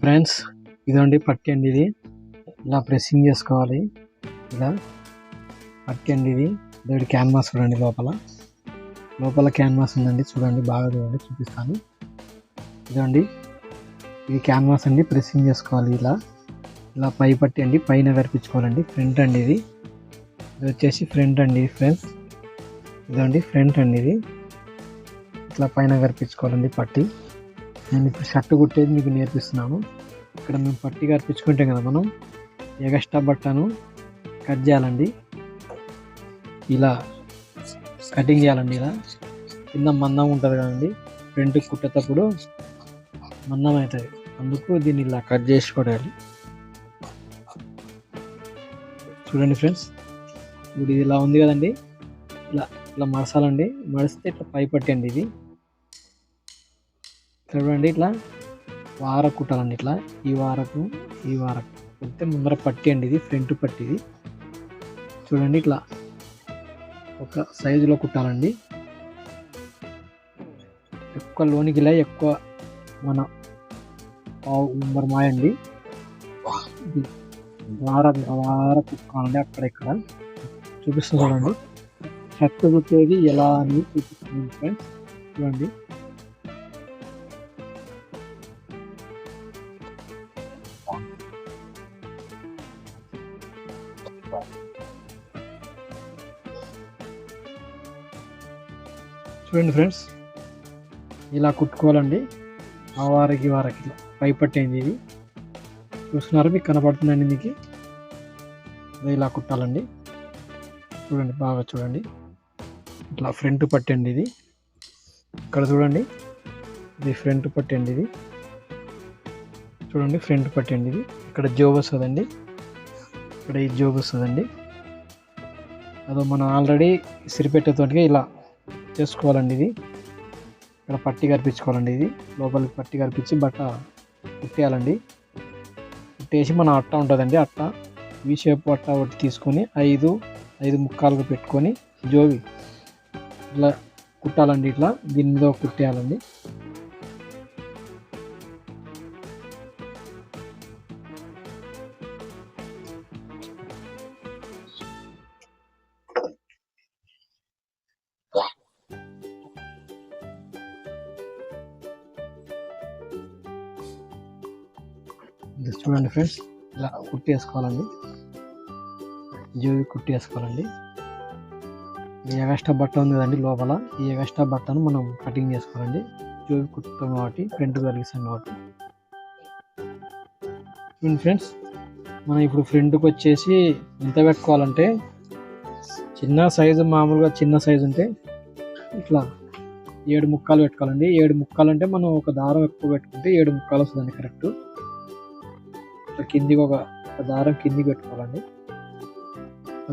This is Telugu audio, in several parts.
ఫ్రెండ్స్ ఇదండి పట్టి అండి ఇది. ఇలా ప్రెస్సింగ్ చేసుకోవాలి. ఇలా పట్టి అండి ఇది. ఇదొకటి క్యాన్వాస్ చూడండి లోపల. లోపల క్యాన్వాస్ ఉందండి. చూడండి బాగా చూడండి చూపిస్తాను. ఇదండి. ఇది క్యాన్వాస్ అండి. ప్రెస్సింగ్ చేసుకోవాలి ఇలా. ఇలా పై పట్టి అండి. పైన కనిపించుకోవాలండి ఫ్రంట్ అండి ఇది. ఇది వచ్చేసి ఫ్రంట్ అండి ఫ్రెండ్స్ ఇదండి ఫ్రంట్ అండి ఇది. ఇట్లా పైన కనిపించుకోవాలండి పట్టి. నేను ఇప్పుడు షర్ట్ కుట్టేది మీకు నేర్పిస్తున్నాను. ఇక్కడ మేము పట్టి కనిపించుకుంటాం కదా మనం. ఎగస్ట్రా బట్టను కట్ చేయాలండి. ఇలా కటింగ్ చేయాలండి ఇలా. కింద మందం ఉంటుంది కదండి. ఫ్రంట్ కుట్టేటప్పుడు మందం అవుతుంది. అందుకు దీన్ని ఇలా కట్ చేసుకోవాలి చూడండి ఫ్రెండ్స్ ఇప్పుడు ఇది ఇలా ఉంది కదండి. ఇలా ఇలా మడసాలండి. మడిస్తే ఇట్లా పై పట్టండి ఇది. చూడండి ఇట్లా. వార కుట్టాలండి ఇట్లా. ఈ వారకు ఈ వారకు. కుడితే ముందర పట్టి అండి ఇది ఫ్రంట్ పట్టి ఇది. చూడండి ఇట్లా. ఒక సైజులో కుట్టాలండి. ఎక్కువ లోనికి ఇలా ఎక్కువ మన పావు నెంబర్ మాయండి. వార వార కుట్టాలండి అక్కడ ఇక్కడ. చూపిస్తుంది చూడండి. షర్ట్ కుట్టేది ఎలా అని చూపిస్తుంది ఫ్రెండ్స్. చూడండి. చూడండి ఫ్రెండ్స్. ఇలా కుట్టుకోవాలండి. ఆ వారకి వారకి ఇట్లా పై ఇది. చూస్తున్నారు మీకు కనపడుతుందండి మీకు. ఇదో ఇలా కుట్టాలండి. చూడండి బాగా చూడండి. ఇట్లా ఫ్రంట్ పట్టండి ఇది. ఇక్కడ చూడండి. ఇది ఫ్రంట్ పట్టండి ఇది. చూడండి ఫ్రంట్ పట్టండి ఇది. ఇక్కడ జోబ్ వస్తుందండి. ఇక్కడ ఈ జోబ్ వస్తుందండి. అదో మనం ఆల్రెడీ సిరిపెట్టేతోటిగా ఇలా చేసుకోవాలండి ఇది. ఇక్కడ పట్టి కనిపించుకోవాలండి ఇది. లోపలికి పట్టి కనిపించి బట్ట కుట్టేయాలండి. కుట్టేసి మన అట్ట ఉంటుందండి అట్ట. వి షేప్ అట్ట ఒకటి తీసుకొని ఐదు ఐదు ముక్కాలుగా పెట్టుకొని జోవి. ఇట్లా కుట్టాలండి ఇట్లా. దీని మీద కుట్టేయాలండి. ఇది చూడండి ఫ్రెండ్స్. ఇలా కుట్టి వేసుకోవాలండి. జోవి కుట్టేసుకోవాలండి ఈ ఎగస్ట్రా బట్ట ఉంది కదండి లోపల. ఈ ఎగస్ట్రా బట్టను మనం కటింగ్ చేసుకోవాలండి. జోవి కుట్టుతాం కాబట్టి ఫ్రంట్ కలిగిస్తాం కాబట్టి. చూడండి ఫ్రెండ్స్. మనం ఇప్పుడు ఫ్రంట్కి వచ్చేసి ఎంత పెట్టుకోవాలంటే చిన్న సైజు మామూలుగా చిన్న సైజు ఉంటే ఇట్లా ఏడు ముక్కలు పెట్టుకోవాలండి. ఏడు ముక్కలు అంటే మనం ఒక దారం ఎక్కువ పెట్టుకుంటే ఏడు ముక్కలు వస్తుందండి కరెక్ట్. ఇట్లా కిందికి ఒక దారం కిందికి పెట్టుకోవాలండి.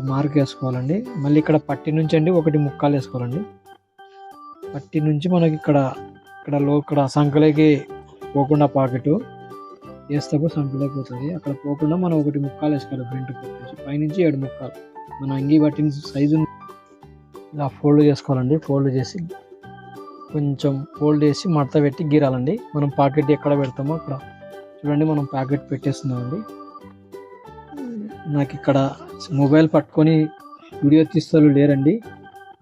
మార్క్ వేసుకోవాలండి. మళ్ళీ ఇక్కడ పట్టి నుంచి అండి ఒకటి ముక్కాలు వేసుకోవాలండి. పట్టి నుంచి మనకి ఇక్కడ ఇక్కడ లో ఇక్కడ సంకలేకి పోకుండా పాకెట్ వేస్తేప్పుడు సంకలేకి పోతుంది. అక్కడ పోకుండా మనం ఒకటి ముక్కాలు వేసుకోవాలి ఫ్రంట్ నుంచి. పైనుంచి ఏడు ముక్కాలు. మన అంగి పట్టిన సైజు ఇలా ఫోల్డ్ చేసుకోవాలండి. ఫోల్డ్ చేసి కొంచెం ఫోల్డ్ చేసి మడత పెట్టి గీరాలండి. మనం పాకెట్ ఎక్కడ పెడతామో అక్కడ. చూడండి మనం ప్యాకెట్ పెట్టేస్తున్నామండి. నాకు ఇక్కడ మొబైల్ పట్టుకొని వీడియో తీస్తారు లేరండి.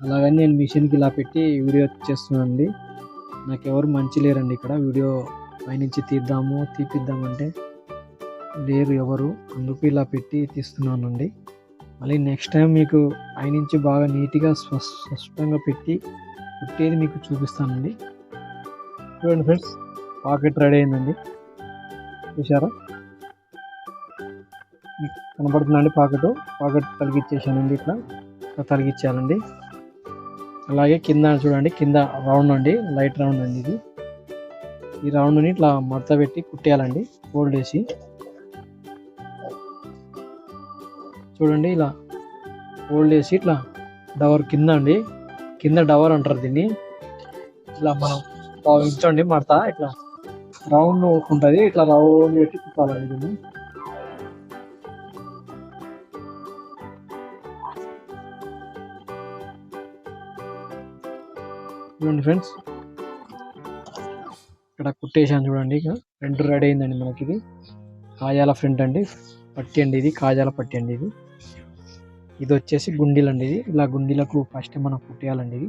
అలాగని నేను మిషన్కి ఇలా పెట్టి వీడియో చేస్తున్నానండి. నాకు ఎవరు మంచి లేరండి ఇక్కడ. వీడియో పైనుంచి తీద్దాము తీపిద్దామంటే లేరు ఎవరు. అందుకు ఇలా పెట్టి తీస్తున్నానండి. మళ్ళీ నెక్స్ట్ టైం మీకు పైనుంచి బాగా నీట్గా స్పష్ స్పష్టంగా పెట్టి కుట్టేది మీకు చూపిస్తానండి. చూడండి ఫ్రెండ్స్ పాకెట్ రెడీ అయిందండి. చూసారా కనబడుతుందండి పాకెట్. పాకెట్ తలిగిచ్చేసానండి ఇట్లా. ఇట్లా అలాగే కింద చూడండి కింద రౌండ్ అండి. లైట్ రౌండ్ అండి ఇది. ఈ రౌండ్ని ఇట్లా మడత పెట్టి కుట్టేయాలండి ఫోల్డ్ వేసి చూడండి ఇలా ఫోల్డ్ వేసి ఇట్లా డవర్ కింద అండి. కింద డవర్ అంటారు దీన్ని. ఇట్లా మనం ఇంచండి మడత ఇట్లా. రౌండ్ ఉంటుంది. ఇట్లా రౌండ్ పెట్టి కుట్టాలండి దీన్ని చూడండి ఫ్రెండ్స్. ఇక్కడ కుట్టేసాను చూడండి ఇక. ఫ్రంట్ రెడీ అయిందండి మనకి ఇది. కాజాల ఫ్రంట్ అండి. పట్టి అండి ఇది. కాజాల పట్టి అండి ఇది. ఇది వచ్చేసి గుండీలు అండి ఇది. ఇలా గుండీలకు ఫస్ట్ మనం కుట్టేయాలండి ఇది.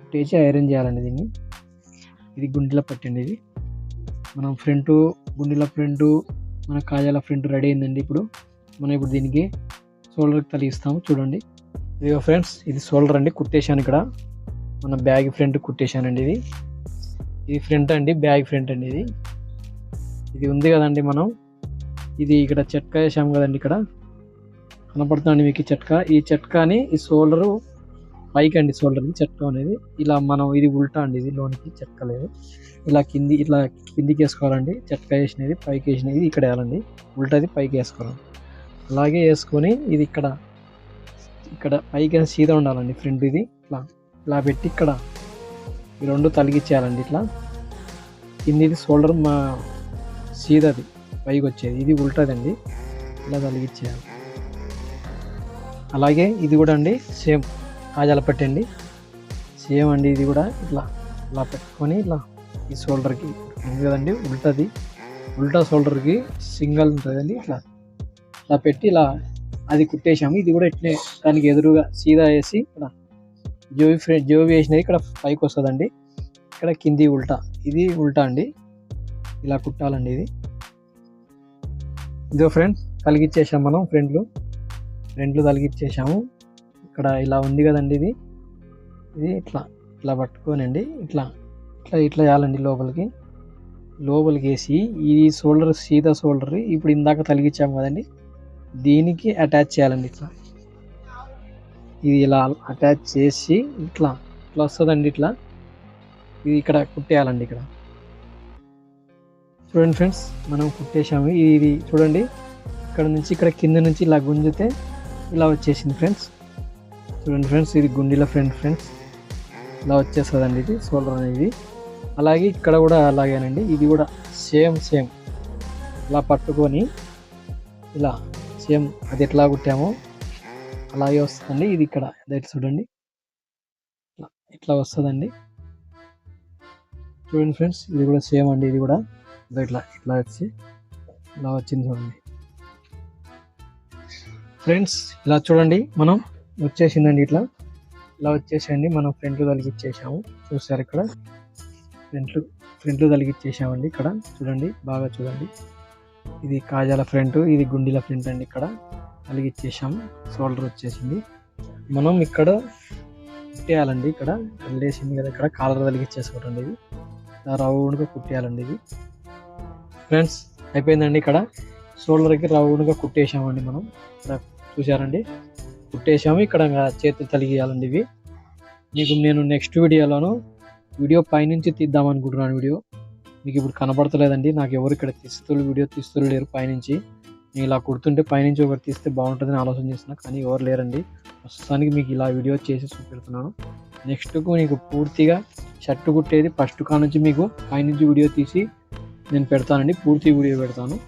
కుట్టేసి ఐరన్ చేయాలండి దీన్ని. ఇది గుండీల పట్టి అండి ఇది. మనం ఫ్రంట్ గుండెల ఫ్రంట్ మన కాజాల ఫ్రంట్ రెడీ అయిందండి ఇప్పుడు. మనం ఇప్పుడు దీనికి షోల్డర్కి తలిగిస్తాము చూడండి. ఇదిగో ఫ్రెండ్స్ ఇది షోల్డర్ అండి కుట్టేశాను ఇక్కడ. మన బ్యాగ్ ఫ్రంట్ కుట్టేశానండి ఇది. ఇది ఫ్రంట్ అండి బ్యాగ్ ఫ్రంట్ అండి ఇది. ఇది ఉంది కదండి మనం. ఇది ఇక్కడ చెట్కా వేసాము కదండి ఇక్కడ. కనపడుతుంది మీకు ఈ చెట్కా? ఈ చెట్కాని ఈ షోల్డరు పైకి అండి షోల్డర్కి చెట్కా అనేది. ఇలా మనం ఇది ఉల్టా అండి ఇది లోనికి చెట్కా లేదు. ఇలా కింది ఇట్లా కిందికి వేసుకోవాలండి. చెట్క వేసినది పైకి వేసినది ఇక్కడ వేయాలండి. ఉల్టాది పైకి వేసుకోవాలి. అలాగే వేసుకొని ఇది ఇక్కడ ఇక్కడ పైకి సీదా ఉండాలండి ఫ్రంట్ ఇది. ఇట్లా ఇలా పెట్టి ఇక్కడ ఈ రెండు తలిగిచ్చేయాలండి ఇట్లా. కిందిది షోల్డర్ మా సీదాది పైకి వచ్చేది. ఇది ఉల్టదండి. ఇలా తలిగిచ్చేయాలి. అలాగే ఇది కూడా అండి సేమ్. కాజాల పెట్టండి సేమ్ అండి ఇది కూడా ఇట్లా ఇలా పెట్టుకొని ఇట్లా ఈ షోల్డర్కి ఉంది కదండి ఉల్టాది. ఉల్టా షోల్డర్కి సింగల్ ఉంటుందండి ఇట్లా. ఇలా పెట్టి ఇలా అది కుట్టేసాము. ఇది కూడా ఇట్లే దానికి ఎదురుగా సీదా వేసి ఇక్కడ జోవి ఫ్రే జోవి వేసినది ఇక్కడ పైకి వస్తుందండి. ఇక్కడ కింది ఉల్టా. ఇది ఉల్టా అండి. ఇలా కుట్టాలండి ఇది. ఇదో ఫ్రెండ్ తలిగిచ్చేసాం మనం ఫ్రెండ్లు. ఫ్రెండ్లు తలిగిచ్చేసాము. ఇక్కడ ఇలా ఉంది కదండి ఇది. ఇది ఇట్లా ఇట్లా పట్టుకోనండి. ఇట్లా ఇట్లా ఇట్లా వేయాలండి లోపలికి. లోపలికి వేసి ఈ షోల్డర్ సీదా షోల్డర్ ఇప్పుడు ఇందాక తలిగించాము కదండి. దీనికి అటాచ్ చేయాలండి ఇట్లా. ఇది ఇలా అటాచ్ చేసి ఇట్లా ఇట్లా వస్తుందండి ఇట్లా. ఇది ఇక్కడ కుట్టేయాలండి ఇక్కడ. చూడండి ఫ్రెండ్స్ మనం కుట్టేసాము ఇది చూడండి. ఇక్కడ నుంచి ఇక్కడ కింద నుంచి ఇలా గుంజితే ఇలా వచ్చేసింది ఫ్రెండ్స్. చూడండి ఫ్రెండ్స్ ఇది గుండీల ఫ్రెండ్ ఫ్రెండ్స్. ఇలా వచ్చేస్తుందండి ఇది సోలర్ అనేది. అలాగే ఇక్కడ కూడా అలాగేనండి ఇది కూడా సేమ్ సేమ్. ఇలా పట్టుకొని ఇలా సేమ్ అది ఎట్లా కుట్టామో అలాగే వస్తుందండి ఇది ఇక్కడ. ఇదైతే చూడండి. ఇట్లా వస్తుందండి. చూడండి ఫ్రెండ్స్ ఇది కూడా సేమ్ అండి ఇది కూడా. ఇట్లా ఇట్లా వచ్చి ఇలా వచ్చింది చూడండి. ఫ్రెండ్స్ ఇలా చూడండి మనం. వచ్చేసిందండి ఇట్లా. ఇలా వచ్చేసండి మనం ఫ్రంట్ తలిగిచ్చేసాము. చూసారు ఇక్కడ? ఫ్రంట్లు ఫ్రంట్లు తలిగిచ్చేసామండి ఇక్కడ. చూడండి బాగా చూడండి. ఇది కాజాల ఫ్రంట్ ఇది గుండీల ఫ్రంట్ అండి ఇక్కడ. తలిగిచ్చేసాము షోల్డర్ వచ్చేసింది. మనం ఇక్కడ కుట్టేయాలండి ఇక్కడ. వెళ్ళేసింది కదా ఇక్కడ. కాలర్ తలిగిచ్చేసుకోవటండి ఇది రౌండ్గా కుట్టేయాలండి ఇది. ఫ్రెండ్స్ అయిపోయిందండి ఇక్కడ. షోల్డర్కి రౌండ్గా కుట్టేసామండి మనం. ఇక్కడ చూసారండి? కుట్టేసాము ఇక్కడ చేతులు తలిగియాలండి ఇవి మీకు నేను నెక్స్ట్ వీడియోలోను వీడియో పైనుంచి తీద్దాం అనుకుంటున్నాను వీడియో. మీకు ఇప్పుడు కనబడతలేదండి. నాకు ఎవరు ఇక్కడ తీస్తులు వీడియో తీస్తులు లేరు పైనుంచి. నేను ఇలా కుడుతుంటే పైనుంచి ఒకటి తీస్తే బాగుంటుందని ఆలోచన చేస్తున్నా కానీ ఎవరు లేరండి. ప్రస్తుతానికి మీకు ఇలా వీడియో చేసి చూపెడుతున్నాను. నెక్స్ట్కు మీకు పూర్తిగా షర్ట్ కుట్టేది ఫస్ట్ కా నుంచి మీకు పైనుంచి వీడియో తీసి నేను పెడతానండి. పూర్తి వీడియో పెడతాను.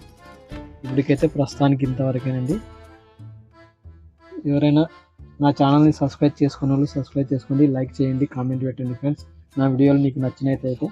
ఇప్పటికైతే ప్రస్తుతానికి ఇంతవరకేనండి. ఎవరైనా నా ఛానల్ని సబ్స్క్రైబ్ చేసుకున్న వాళ్ళు సబ్స్క్రైబ్ చేసుకోండి లైక్ చేయండి కామెంట్ పెట్టండి ఫ్రెండ్స్. నా వీడియోలు మీకు నచ్చినట్టయితే